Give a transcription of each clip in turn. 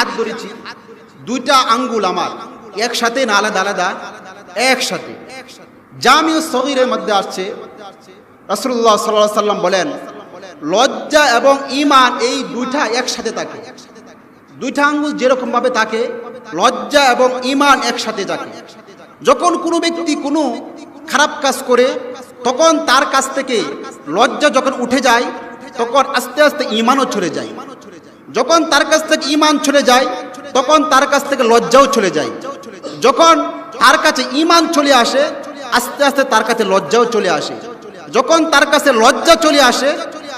হাত ধরেছি। দুইটা আঙ্গুল আমার, একসাথে না আলাদা আলাদা, একসাথে। জামিউ সগিরের মধ্যে আসছে। রাসূলুল্লাহ সাল্লাল্লাহু আলাইহি সাল্লাম বলেন, লজ্জা এবং ঈমান এই দুইটা একসাথে থাকে। দুইটা আঙ্গুল যেরকম ভাবে থাকে, লজ্জা এবং ঈমান একসাথে থাকে। যখন কোনো ব্যক্তি কোনো খারাপ কাজ করে, তখন তার কাছ থেকে লজ্জা যখন উঠে যায়, তখন আস্তে আস্তে ঈমানও চলে যায়। যখন তার কাছ থেকে ইমান চলে যায়, তখন তার কাছ থেকে লজ্জাও চলে যায়। যখন তার কাছে ইমান চলে আসে, আস্তে আস্তে তার কাছে লজ্জাও চলে আসে। যখন তার কাছে লজ্জা চলে আসে,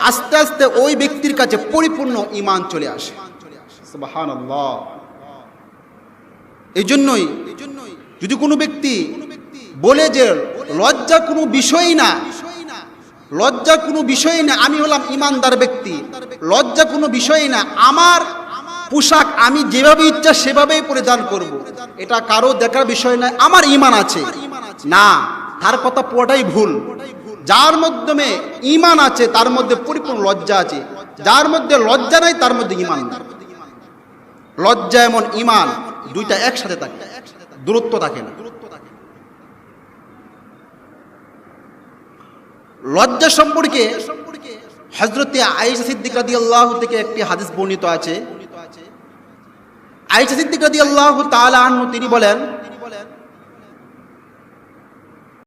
আস্তে আস্তে ওই ব্যক্তির কাছে পরিপূর্ণ ইমান চলে আসে। এই জন্যই যদি কোনো ব্যক্তি বলে যে লজ্জা কোনো বিষয়ই না লজ্জা কোনো বিষয় না, আমি হলাম ইমানদার ব্যক্তি। লজ্জা কোনো বিষয় না, আমার পোশাক আমি যেভাবে ইচ্ছা সেভাবেই পরিধান করব। এটা কারও দেখার বিষয় নয় আমার ইমান আছে। না, তার কথা পুরোটাই ভুল। যার মাধ্যমে ইমান আছে, তার মধ্যে পরিপূর্ণ লজ্জা আছে। যার মধ্যে লজ্জা নাই, তার মধ্যে ইমান লজ্জা এমন ইমান, দুইটা একসাথে থাকে। দূরত্ব থাকে না। লজ্জা সম্পর্কে হজরতে আয়েশা সিদ্দিক রাদি আল্লাহ থেকে একটি হাদিস বর্ণিত আছে। আয়েশা সিদ্দিক রাদি আল্লাহ আনহু, তিনি বলেন